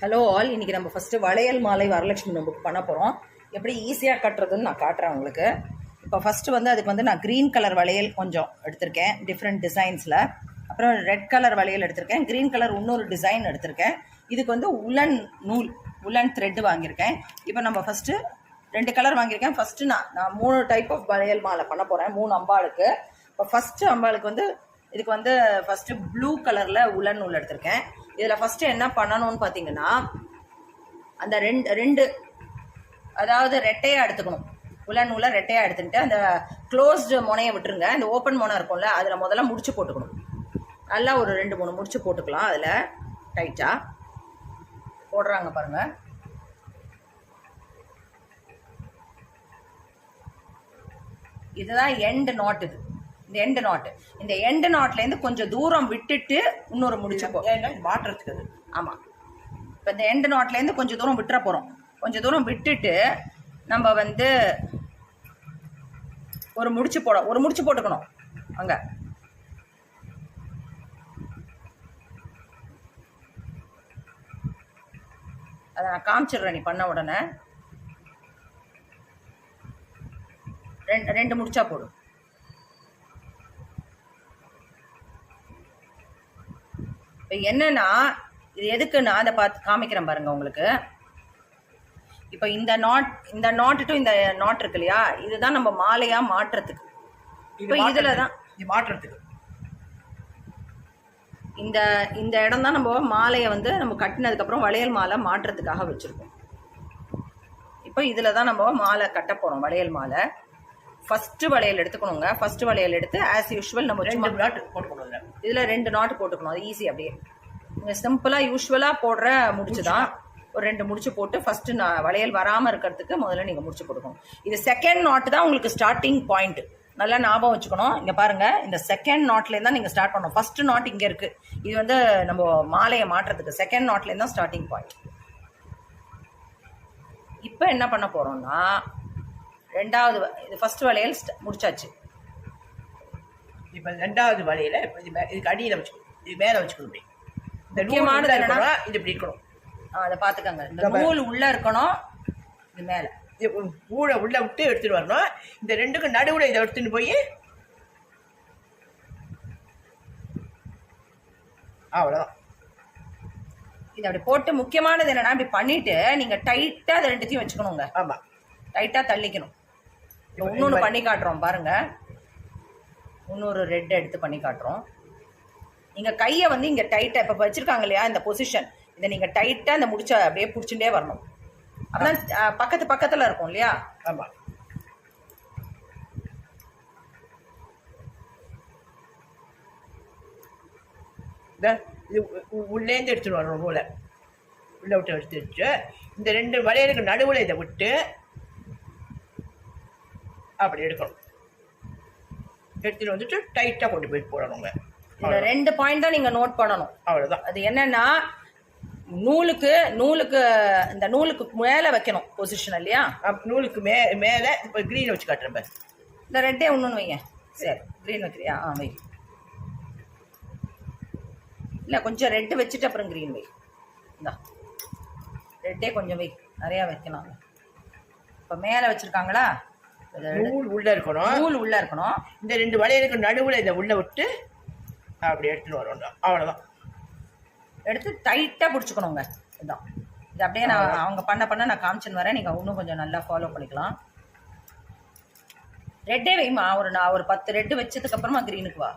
Hello all இன்றைக்கி நம்ம first வளையல் மாலை வரலட்சுமி நோம்புக்கு பண்ண போகிறோம் எப்படி ஈஸியாக கட்டுறதுன்னு நான் காட்டுறேன் உங்களுக்கு. இப்போ ஃபஸ்ட்டு வந்து அதுக்கு வந்து நான் க்ரீன் கலர் வளையல் கொஞ்சம் எடுத்திருக்கேன் டிஃப்ரெண்ட் டிசைன்ஸில் அப்புறம் ரெட் கலர் வளையல் எடுத்திருக்கேன் க்ரீன் கலர் இன்னொரு டிசைன் எடுத்திருக்கேன். இதுக்கு வந்து உலன் நூல் உலன் த்ரெட்டு வாங்கியிருக்கேன். இப்போ நம்ம ஃபஸ்ட்டு ரெண்டு கலர் வாங்கியிருக்கேன். ஃபஸ்ட்டு நான் நான் மூணு டைப் ஆஃப் வளையல் மாலை பண்ண போகிறேன் மூணு அம்பாளுக்கு. இப்போ ஃபஸ்ட்டு அம்பாளுக்கு வந்து இதுக்கு வந்து ஃபஸ்ட்டு ப்ளூ கலரில் உலன் நூல் எடுத்திருக்கேன். இதில் ஃபஸ்ட்டு என்ன பண்ணணும்னு பார்த்தீங்கன்னா அந்த ரெண்டு ரெண்டு அதாவது ரெட்டையாக எடுத்துக்கணும். உலன் நூலை ரெட்டையாக எடுத்துக்கிட்டு அந்த க்ளோஸ்டு முனையை விட்டுருங்க. இந்த ஓப்பன் முனை இருக்கும்ல அதில் முதல்ல முடிச்சு போட்டுக்கணும். நல்லா ஒரு ரெண்டு மூணு முடிச்சு போட்டுக்கலாம் அதில். டைட்டாக போடுறாங்க பாருங்கள் இதுதான் எண்டு நாட் இது. இந்த எண்டு நாட்டு இந்த எண்டு நாட்லேருந்து கொஞ்சம் தூரம் விட்டுட்டு இன்னொரு முடிச்சு போ ஏன்னா இது மாற்றுறதுக்கு அது? ஆமாம் இப்போ இந்த எண்டு நாட்லேருந்து கொஞ்சம் தூரம் விட்டுற போகிறோம் கொஞ்சம் தூரம் விட்டுட்டு நம்ம வந்து ஒரு முடிச்சு போட ஒரு முடிச்சு போட்டுக்கணும். அங்கே. அதை நான் காமிச்சிடுறேன் நீ பண்ண உடனே. ரெண்டு ரெண்டு முடிச்சா போடும் இப்போ என்னன்னா இது எதுக்கு நான் அதை பார்த்து காமிக்கிறேன் பாருங்க உங்களுக்கு. இப்போ இந்த நாட் இந்த நாட் டு இந்த நாட் இருக்கு இல்லையா இதுதான் நம்ம மாலையா மாற்றுறதுக்கு. இப்போ இதுல தான் இது மாற்றுறதுக்கு. இந்த இந்த இடம் தான் நம்ம மாலையை வந்து நம்ம கட்டினதுக்கப்புறம் வளையல் மாலை மாற்றுறதுக்காக வச்சுருக்கோம். இப்போ இதில் தான் நம்ம மாலை கட்ட போகிறோம் வளையல் மாலை. ஃபஸ்ட்டு வளையல் எடுத்துக்கணுங்க. ஃபஸ்ட்டு வளையல் எடுத்து ஆஸ் யூஷுவல் நம்ம சும்மா ரெண்டு நாட்டு போட்டுக்கணும் இதில் ரெண்டு நாட்டு போட்டுக்கணும். அது ஈஸி அப்படியே. நீங்கள் சிம்பிளாக யூஸ்வலாக போடுற முடிச்சு தான் ஒரு ரெண்டு முடிச்சு போட்டு ஃபஸ்ட்டு நான் வளையல் வராமல் இருக்கிறதுக்கு முதல்ல நீங்கள் முடிச்சு போட்டுக்கணும். இது செகண்ட் நாட்டு தான் உங்களுக்கு ஸ்டார்டிங் பாயிண்ட் நல்லா ஞாபகம் வச்சுக்கணும். இங்கே பாருங்கள் இந்த செகண்ட் நாட்லேருந்து தான் நீங்கள் ஸ்டார்ட் பண்ணணும். ஃபஸ்ட்டு நாட் இங்கே இருக்குது இது வந்து நம்ம மாலையை மாட்டுறதுக்கு செகண்ட் நாட்லேருந்து தான் ஸ்டார்டிங் பாயிண்ட் இப்போ என்ன பண்ண போகிறோம்னா ரெண்டாவது இது ஃபஸ்ட் வளையல் முடிச்சாச்சு. இப்போ ரெண்டாவது வலையில இப்போ இது மே- இதுக்கு அடியில் வச்சுக்கணும். இது மேலே வச்சுக்கணும் இப்படி. இந்த முக்கியமானது உள்ள என்னன்னா- இருக்கணும், இது இப்படி இருக்கணும். ஆ, அதை பார்த்துக்கங்க. இந்த. நூல் உள்ளே இருக்கணும் இது மேலே. இது ஊழ உள்ள விட்டு எடுத்துட்டு வரணும். இந்த ரெண்டுக்கும் நடுவில் இதை எடுத்துட்டு போய். அவ்வளோதான் இது அப்படி போட்டு முக்கியமானது என்னன்னா இப்படி பண்ணிட்டு நீங்க டைட்டா அதை ரெண்டுத்தையும் வச்சுக்கணுங்க. ஆமாம் டைட்டா தள்ளிக்கணும். இப்போ பண்ணி காட்டுறோம் பாருங்க. இன்னொரு ரெட் எடுத்து பண்ணி காட்டுறோம். நீங்கள் கையை வந்து இங்கே டைட்டாக இப்போ வச்சுருக்காங்க இல்லையா இந்த பொசிஷன் இதை நீங்கள் டைட்டாக இந்த முடிச்ச அப்படியே பிடிச்சுட்டே வரணும். அப்பதான் பக்கத்து பக்கத்தில் இருக்கும் இல்லையா? ஆமாம் இது உள்ளேந்து எடுத்துட்டு வரணும் நூலை உள்ள விட்டு எடுத்து வச்சு இந்த ரெண்டு வளையலுக்கு நடுவில் இதை விட்டு அப்படி எடுக்கணும். எடுத்துட்டு வந்துட்டு டைட்டாக கொண்டு போய் போடணுங்க. இந்த ரெண்டு பாயிண்ட் தான் நீங்க நோட் பண்ணணும். அவ்வளோதான் அது என்னன்னா நூலுக்கு நூலுக்கு இந்த நூலுக்கு மேல வைக்கணும் பொசிஷன் இல்லையா? நூலுக்கு மே மேலே இப்போ க்ரீன் வச்சு காட்டுறேன் பாரு. இந்த ரெட்டே ஒன்று வைங்க. சரி. க்ரீன் வைக்கிறியா? ஆ வை. இல்லை கொஞ்சம் ரெட்டு வச்சுட்டு அப்புறம் க்ரீன் வை. இந்தா. ரெட்டே கொஞ்சம் வை. நிறையா வைக்கலாம். இப்போ மேலே வச்சுருக்காங்களா? நூல் உள்ளே இருக்கணும். நூல் உள்ளே இருக்கணும். இந்த ரெண்டு வளையலுக்கு நடுவில் இதை உள்ள விட்டு அப்படி எடுத்துட்டு வரணும். அவ்வளோதான் எடுத்து டைட்டாக பிடிச்சிக்கணுங்க. இதான். இது அப்படியே நான் அவங்க பண்ண பண்ண நான் காமிச்சுன்னு வரேன். நீங்கள் இன்னும் கொஞ்சம் நல்லா ஃபாலோ பண்ணிக்கலாம். ரெட்டே வைமா ஒரு நான் ஒரு பத்து ரெட்டு வச்சதுக்கப்புறமா க்ரீனுக்கு வா.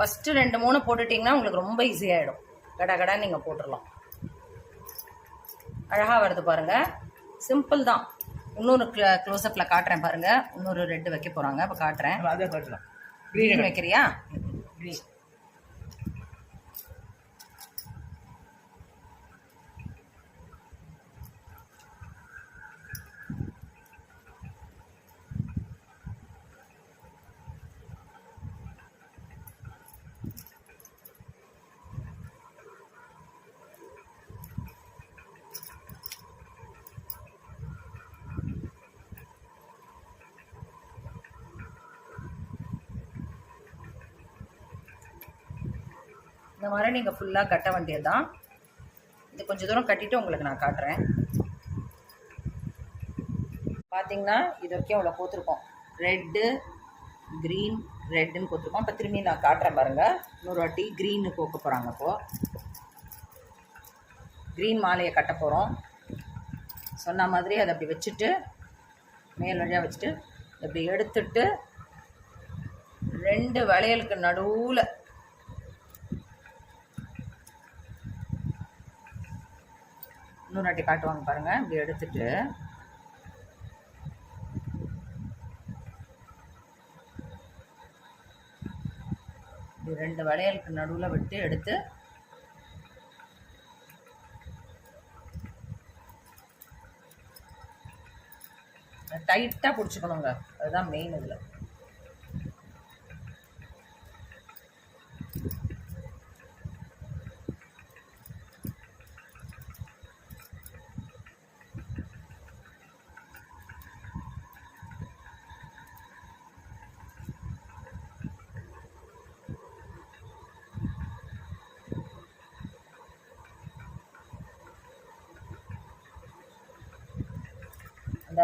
ஃபஸ்ட்டு ரெண்டு மூணு போட்டுட்டிங்கன்னா உங்களுக்கு ரொம்ப ஈஸியாகிடும் கட கட நீங்கள் போட்டுடலாம் அழகாக வருது பாருங்கள் சிம்பிள் தான். இன்னொரு க்ளோஸ்அப்பில் காட்டுறேன் பாருங்கள் இன்னொரு ரெட்டு வைக்க போகிறாங்க இப்போ காட்டுறேன். க்ரீன் வைக்கிறியா? க்ரீன் இந்த மாதிரி நீங்கள் ஃபுல்லாக கட்ட வேண்டியது தான் இது கொஞ்சம் தூரம் கட்டிவிட்டு உங்களுக்கு நான் காட்டுறேன். பார்த்தீங்கன்னா இது வரைக்கும் அவ்வளோ கோத்துருக்கோம் ரெட்டு க்ரீன் ரெட்டுன்னு கொடுத்துருக்கோம் இப்போ திரும்பி நான் காட்டுறேன் பாருங்கள் இன்னொரு வாட்டி க்ரீனு கோக்க போகிறாங்க இப்போது க்ரீன் மாலையை கட்ட போகிறோம் சொன்ன மாதிரி அதை அப்படி வச்சுட்டு மேல் வழியாக வச்சுட்டு இப்படி எடுத்துட்டு ரெண்டு வளையலுக்கு நடுவில் இன்னொரு வாட்டி காட்டுவாங்க பாருங்க. இப்படி எடுத்துட்டு. ரெண்டு வளையலுக்கு நடுவில் விட்டு எடுத்து டைட்டாக பிடிச்சிக்கணுங்க. அதுதான் மெயின் இதில்.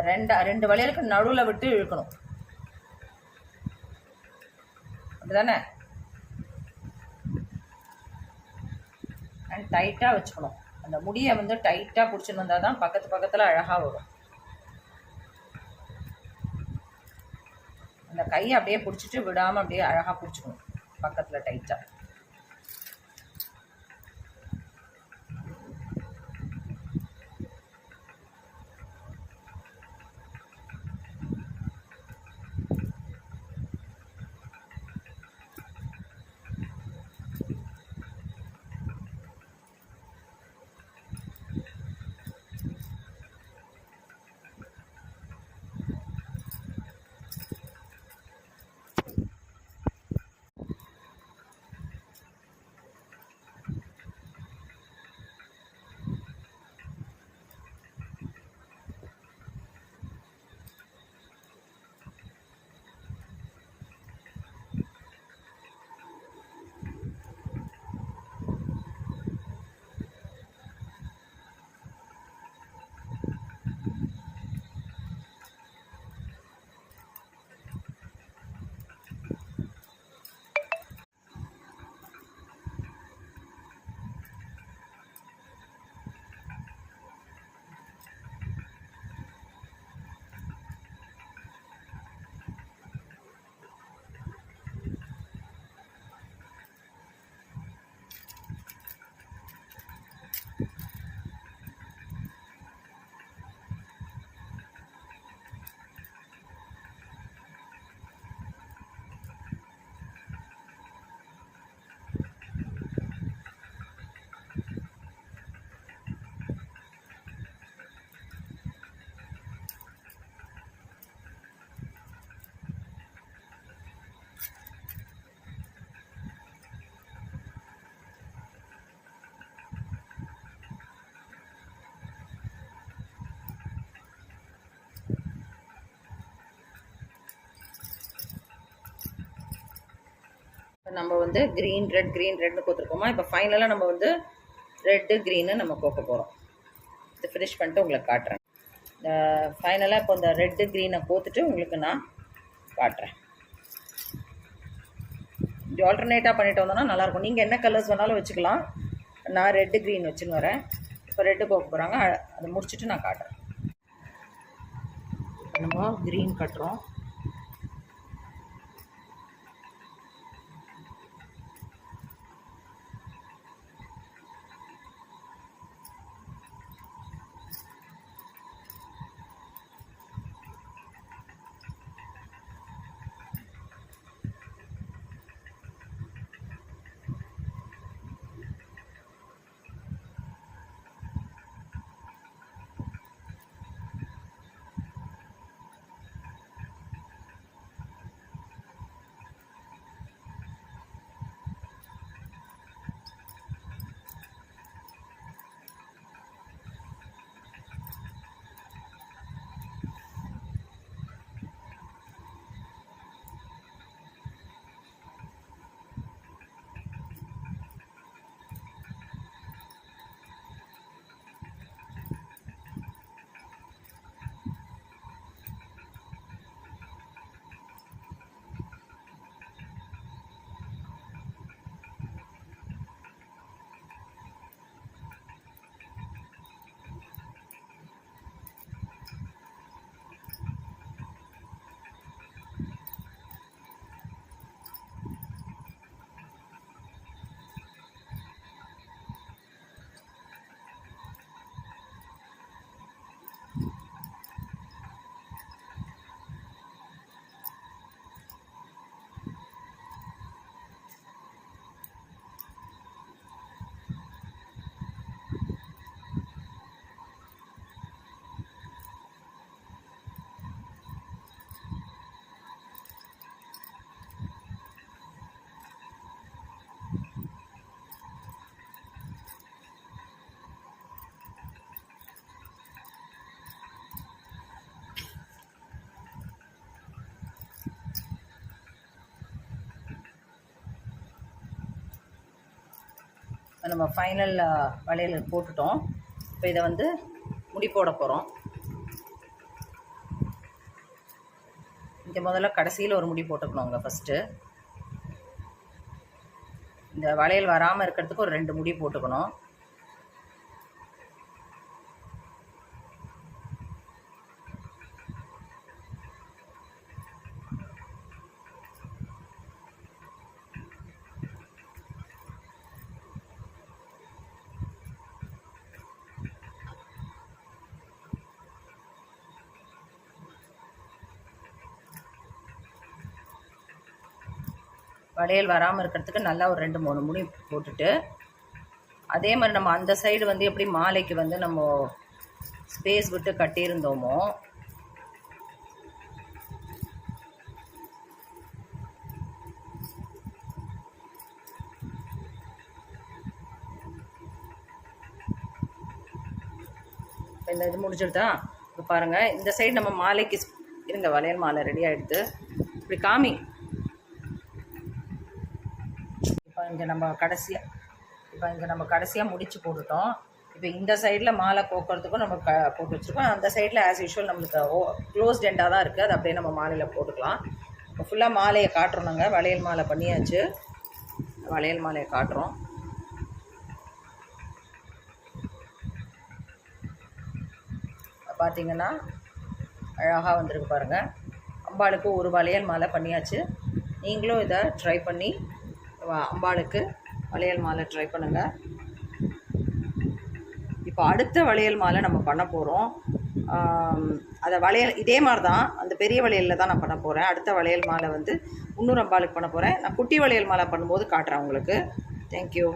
ரெண்டு ரெண்டு வளையலுக்கு நடுவில் விட்டு இழுக்கணும். அப்படிதானே? அண்ட் டைட்டாக வச்சுக்கணும். அந்த முடியை வந்து டைட்டாக பிடிச்சின்னு வந்தால் தான் பக்கத்து பக்கத்தில் அழகாக வரும். அந்த கையை அப்படியே பிடிச்சிட்டு விடாமல் அப்படியே அழகாக பிடிச்சிக்கணும். பக்கத்தில் டைட்டாக நம்ம வந்து க்ரீன் ரெட் க்ரீன் ரெட்னு கொடுத்துருக்கோமா இப்போ ஃபைனலாக நம்ம வந்து ரெட்டு க்ரீனு நம்ம கோக்க போகிறோம் இது ஃபினிஷ் பண்ணிட்டு உங்களுக்கு காட்டுறேன். இந்த ஃபைனலாக இப்போ இந்த ரெட்டு க்ரீனை கோத்துட்டு உங்களுக்கு நான் காட்டுறேன். இது ஆல்டர்னேட்டாக பண்ணிட்டு வந்தோம்னா நல்லாயிருக்கும் நீங்கள் என்ன கலர்ஸ் வேணாலும் வச்சுக்கலாம். நான் ரெட்டு க்ரீன் வச்சுன்னு வரேன். இப்போ ரெட்டு கோக்க போகிறாங்க அதை முடிச்சுட்டு நான் காட்டுறேன். நம்ம க்ரீன் கட்டுறோம். நம்ம ஃபைனல் வளையல் போட்டுட்டோம். இப்போ இதை வந்து முடி போட போகிறோம் இங்கே முதல்ல கடைசியில் ஒரு முடி போட்டுக்கணுங்க ஃபஸ்ட்டு இந்த வளையல் வராமல் இருக்கிறதுக்கு ஒரு ரெண்டு முடி போட்டுக்கணும். வளையல் வராமல் இருக்கிறதுக்கு நல்லா ஒரு ரெண்டு மூணு முடி போட்டுட்டு அதே மாதிரி நம்ம அந்த சைடு வந்து எப்படி மாலைக்கு வந்து நம்ம ஸ்பேஸ் விட்டு கட்டியிருந்தோமோ இந்த இது முடிஞ்சிருதா இப்போ பாருங்கள் இந்த சைடு நம்ம மாலைக்கு இருங்க வளையல் மாலை ரெடி ஆகிடுது இப்படி காமி இப்போ இங்கே நம்ம கடைசியாக இப்போ இங்கே நம்ம கடைசியாக முடிச்சு போட்டுட்டோம். இப்போ இந்த சைடில் மாலை கோக்கிறதுக்கும் நம்ம க போட்டு வச்சுருக்கோம். அந்த சைடில் ஆஸ் யூஷுவல் நம்மளுக்கு ஓ க்ளோஸ் எண்டாக தான் இருக்குது அது அப்படியே நம்ம மாலையில் போட்டுக்கலாம். இப்போ ஃபுல்லாக மாலையை காட்டுறோம் நாங்கள் வளையல் மாலை பண்ணியாச்சு. வளையல் மாலையை காட்டுறோம். பார்த்தீங்கன்னா அழகாக வந்திருக்கு பாருங்கள் அம்பாளுக்கு ஒரு வளையல் மாலை பண்ணியாச்சு. நீங்களும் இதை ட்ரை பண்ணி அம்பாளுக்கு வளையல் மாலை ட்ரை பண்ணுங்கள் இப்போ அடுத்த வளையல் மாலை நம்ம பண்ண போகிறோம் அதை வளையல் இதே மாதிரி தான் அந்த பெரிய வளையலில் தான் நான் பண்ண போகிறேன் அடுத்த வளையல் மாலை வந்து இன்னொரு அம்பாளுக்கு பண்ண போகிறேன் நான் குட்டி வளையல் மாலை பண்ணும்போது காட்டுறேன் உங்களுக்கு. தேங்க்யூ